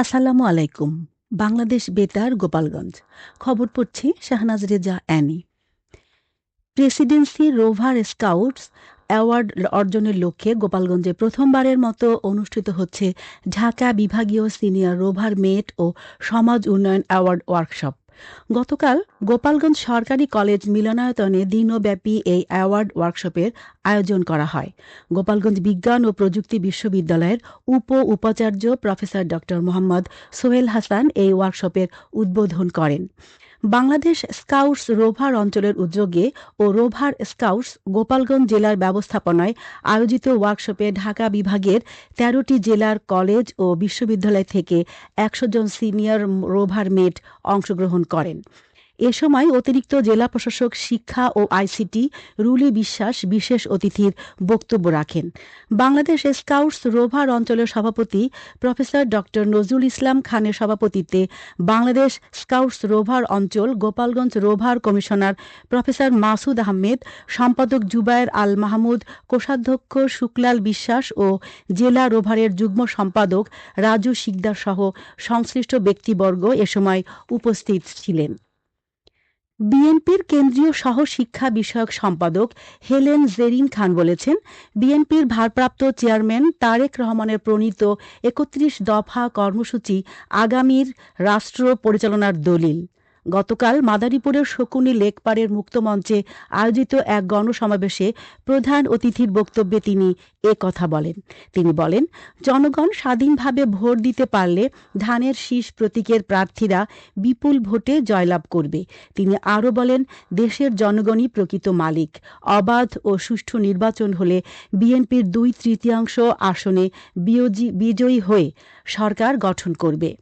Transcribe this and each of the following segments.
আসসালামু আলাইকুম, বাংলাদেশ বেতার, গোপালগঞ্জ। খবর পড়ছি Shahnaz Reza Annie. Presidency rover scouts award অর্জনের লক্ষ্যে গোপালগঞ্জে প্রথমবারের মতো অনুষ্ঠিত হচ্ছে ঢাকা বিভাগীয় সিনিয়র রোভার মেট ও সমাজ উন্নয়ন অ্যাওয়ার্ড ওয়ার্কশপ। গতকাল গোপালগঞ্জ সরকারি কলেজ মিলনায়তনে দিনব্যাপী এই অ্যাওয়ার্ড ওয়ার্কশপের আয়োজন করা হয়। গোপালগঞ্জ বিজ্ঞান ও প্রযুক্তি বিশ্ববিদ্যালয়ের উপ উপাচার্য প্রফেসর ড মোহাম্মদ সোহেল হাসান এই ওয়ার্কশপের উদ্বোধন করেন। বাংলাদেশ স্কাউটস রোভার অঞ্চলের উদ্যোগে ও রোভার স্কাউটস গোপালগঞ্জ জেলার ব্যবস্থাপনায় আয়োজিত ওয়ার্কশপে ঢাকা বিভাগের তেরোটি জেলার কলেজ ও বিশ্ববিদ্যালয় থেকে একশো জন সিনিয়র রোভার মেট অংশগ্রহণ করেন। এ সময় অতিরিক্ত জেলা প্রশাসক, শিক্ষা ও আইসিটি রুলি বিশ্বাস বিশেষ অতিথির বক্তব্য রাখেন। বাংলাদেশ স্কাউটস রোভার অঞ্চলের সভাপতি প্রফেসর ড. নজরুল ইসলাম খানের সভাপতিত্বে বাংলাদেশ স্কাউটস রোভার অঞ্চল Gopalganj rover commissioner professor Masud Ahmed, সম্পাদক জুবায়ের আল মাহমুদ, কোষাধ্যক্ষ শুক্লাল বিশ্বাস ও জেলা রোভারের যুগ্ম সম্পাদক রাজু শিকদার সহ সংশ্লিষ্ট ব্যক্তিবর্গ এ সময় উপস্থিত ছিলেন। বিএনপির কেন্দ্রীয় সহ শিক্ষা বিষয়ক সম্পাদক হেলেন জেরিন খান বলেছেন, বিএনপির ভারপ্রাপ্ত চেয়ারম্যান তারেক রহমানের প্রণীত একত্রিশ দফা কর্মসূচি আগামীর রাষ্ট্র পরিচালনার দলিল। গতকাল মাদারীপুরের শকুনি লেকপাড়ের মুক্তমঞ্চে আয়োজিত এক গণসমাবেশে প্রধান অতিথির বক্তব্যে তিনি এ কথা বলেন। তিনি বলেন, জনগণ স্বাধীনভাবে ভোট দিতে পারলে ধানের শীষ প্রতীকের প্রার্থীরা বিপুল ভোটে জয়লাভ করবে। তিনি আরও বলেন, দেশের জনগণই প্রকৃত মালিক। অবাধ ও সুষ্ঠু নির্বাচন হলে বিএনপির দুই তৃতীয়াংশ আসনে বিজয়ী হয়ে সরকার গঠন করবে।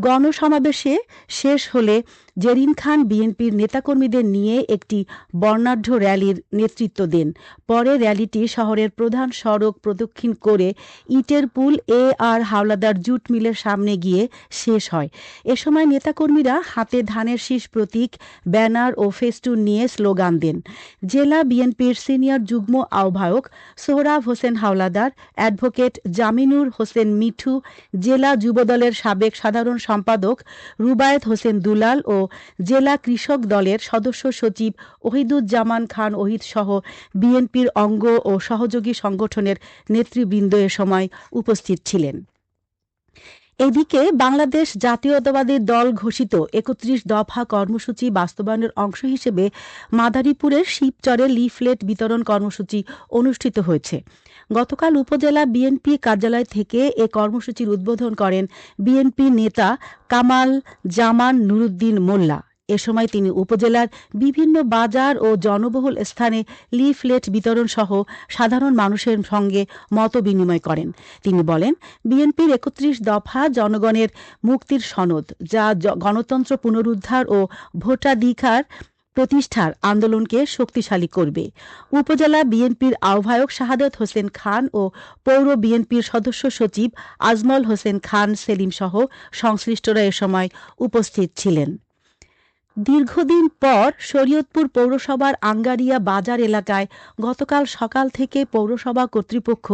গণসমাবেশে শেষ হলে জেরিন খান বিএনপির নেতাকর্মীদের নিয়ে একটি বর্ণাঢ্য র্যালির নেতৃত্ব দেন। পরে র্যালিটি শহরের প্রধান সড়ক প্রদক্ষিণ করে ইটের পুল এ আর হাওলাদার জুট মিলের সামনে গিয়ে শেষ হয়। এ সময় নেতাকর্মীরা হাতে ধানের শীষ প্রতীক, ব্যানার ও ফেস্টুন নিয়ে স্লোগান দেন। জেলা বিএনপির সিনিয়র যুগ্ম আহ্বায়ক সোহরাব হোসেন হাওলাদার, অ্যাডভোকেট জামিনুর হোসেন মিঠু, জেলা যুবদলের সাবেক সাধারণ সম্পাদক রুবায়েত হোসেন দুলাল ও জেলা কৃষক দলের সদস্য সচিব ওহিদুজ্জামান খান ওহিদ সহ বিএনপির অঙ্গ ও সহযোগী সংগঠনের নেতৃবৃন্দ এ সময় উপস্থিত ছিলেন। এদিকে বাংলাদেশ জাতীয়তাবাদী দল ঘোষিত একত্রিশ দফা কর্মসূচি বাস্তবায়নের অংশ হিসেবে মাদারীপুরের শিবচরে লিফলেট বিতরণ কর্মসূচি অনুষ্ঠিত হয়েছে। গতকাল উপজেলা বিএনপি কার্যালয় থেকে এ কর্মসূচির উদ্বোধন করেন বিএনপি নেতা কামাল জামান নুরুদ্দিন মোল্লা। এ সময় তিনি উপজেলার বিভিন্ন বাজার ও জনবহুল স্থানে লিফলেট বিতরণ সহ সাধারণ মানুষের সঙ্গে মত বিনিময় করেন। তিনি বলেন, বিএনপির একত্রিশ দফা জনগণের মুক্তির সনদ, যা গণতন্ত্র পুনরুদ্ধার ও ভোটাধিকার প্রতিষ্ঠার আন্দোলনকে শক্তিশালী করবে। উপজেলা বিএনপির আহ্বায়ক শাহাদত হোসেন খান ও পৌর বিএনপির সদস্য সচিব আজমল হোসেন খান সেলিম সহ সংশ্লিষ্টরা এ সময় উপস্থিত ছিলেন। দীর্ঘদিন পর শরীয়তপুর পৌরসভার আঙ্গারিয়া বাজার এলাকায় গতকাল সকাল থেকে পৌরসভা কর্তৃপক্ষ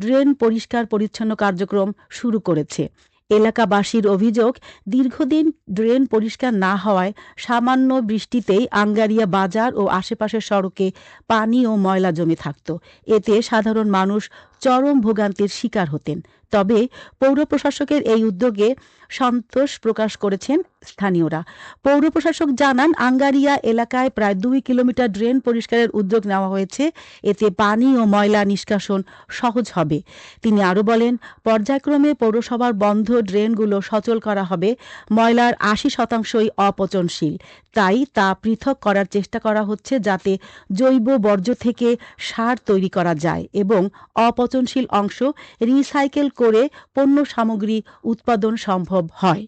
ড্রেন পরিষ্কার পরিচ্ছন্ন কার্যক্রম শুরু করেছে। এলাকাবাসীর অভিযোগ, দীর্ঘদিন ড্রেন পরিষ্কার না হওয়ায় সামান্য বৃষ্টিতেই আঙ্গারিয়া বাজার ও আশেপাশের সড়কে পানি ও ময়লা জমে থাকত। এতে সাধারণ মানুষ চরম ভোগান্তির শিকার হতেন। তবে পৌর প্রশাসকের এই উদ্যোগে সন্তোষ প্রকাশ করেছেন স্থানীয়রা। পৌর প্রশাসক জানান, আঙ্গারিয়া এলাকায় প্রায় দুই কিলোমিটার ড্রেন পরিষ্কারের উদ্যোগ নেওয়া হয়েছে। এতে পানি ও ময়লা নিষ্কাশন সহজ হবে। তিনি আরও বলেন, পর্যায়ক্রমে পৌরসভার বন্ধ ড্রেনগুলো সচল করা হবে। ময়লার আশি শতাংশই অপচনশীল। তাই তা পৃথক করার চেষ্টা করা হচ্ছে যাতে জৈব বর্জ্য থেকে সার তৈরি করা যায় এবং অপচনশীল অংশ রিসাইকেল করে পণ্য সামগ্রী উৎপাদন সম্ভব হয়।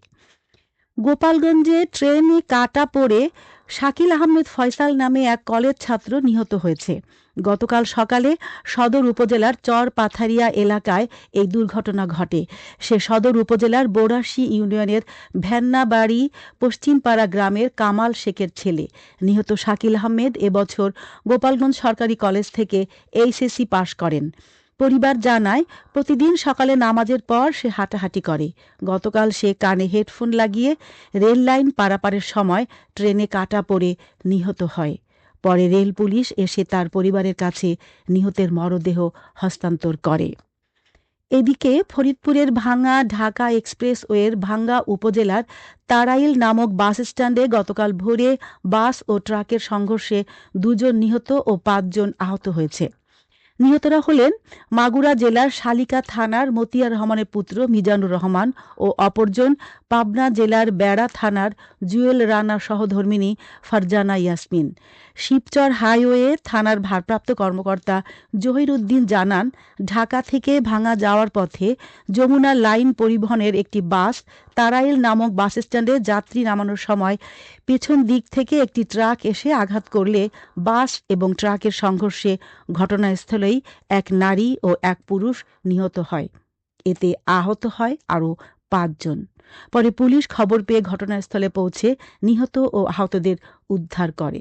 গোপালগঞ্জে ট্রেনে কাটা পড়ে শাকিল আহমেদ ফয়সাল নামে এক কলেজ ছাত্র নিহত হয়েছে। গতকাল সকালে সদর উপজেলার চর পাথারিয়া এলাকায় এই দুর্ঘটনা ঘটে। সে সদর উপজেলার বোরাশি ইউনিয়নের ভ্যান্নাবাড়ি পশ্চিমপাড়া গ্রামের কামাল শেখের ছেলে। নিহত শাকিল আহমেদ এবছর গোপালগঞ্জ সরকারি কলেজ থেকে এইচএসসি পাশ করেন। পরিবার জানায়, প্রতিদিন সকালে নামাজের পর সে হাঁটাহাঁটি করে। গতকাল সে কানে হেডফোন লাগিয়ে রেল লাইন পারাপারের সময় ট্রেনে কাটা পড়ে নিহত হয়। পরে রেল পুলিশ এসে তার পরিবারের কাছে নিহতের মরদেহ হস্তান্তর করে। এদিকে ফরিদপুরের ভাঙ্গা ঢাকা এক্সপ্রেসওয়ের ভাঙ্গা উপজেলার তারাইল নামক বাস স্ট্যান্ডে গতকাল ভোরে বাস ও ট্রাকের সংঘর্ষে দুজন নিহত ও পাঁচজন আহত হয়েছে। নিহতরা হলেন মাগুরা জেলার শালিকা থানার মতিয়া রহমানের পুত্র মিজানুর রহমান ও অপরজন পাবনা জেলার বেড়া থানার জুয়েল রানা সহধর্মিণী ফারজানা ইয়াসমিন। শিবচর হাইওয়ে থানার ভারপ্রাপ্ত কর্মকর্তা জহির উদ্দিন জানান, ঢাকা থেকে ভাঙা যাওয়ার পথে যমুনা লাইন পরিবহনের একটি বাস তারাইল নামক বাস স্ট্যান্ডে যাত্রী নামানোর সময় পেছন দিক থেকে একটি ট্রাক এসে আঘাত করলে বাস এবং ট্রাকের সংঘর্ষে ঘটনাস্থলেই এক নারী ও এক পুরুষ নিহত হয়। এতে আহত হয় আরও পাঁচজন। পরে পুলিশ খবর পেয়ে ঘটনাস্থলে পৌঁছে নিহত ও আহতদের উদ্ধার করে।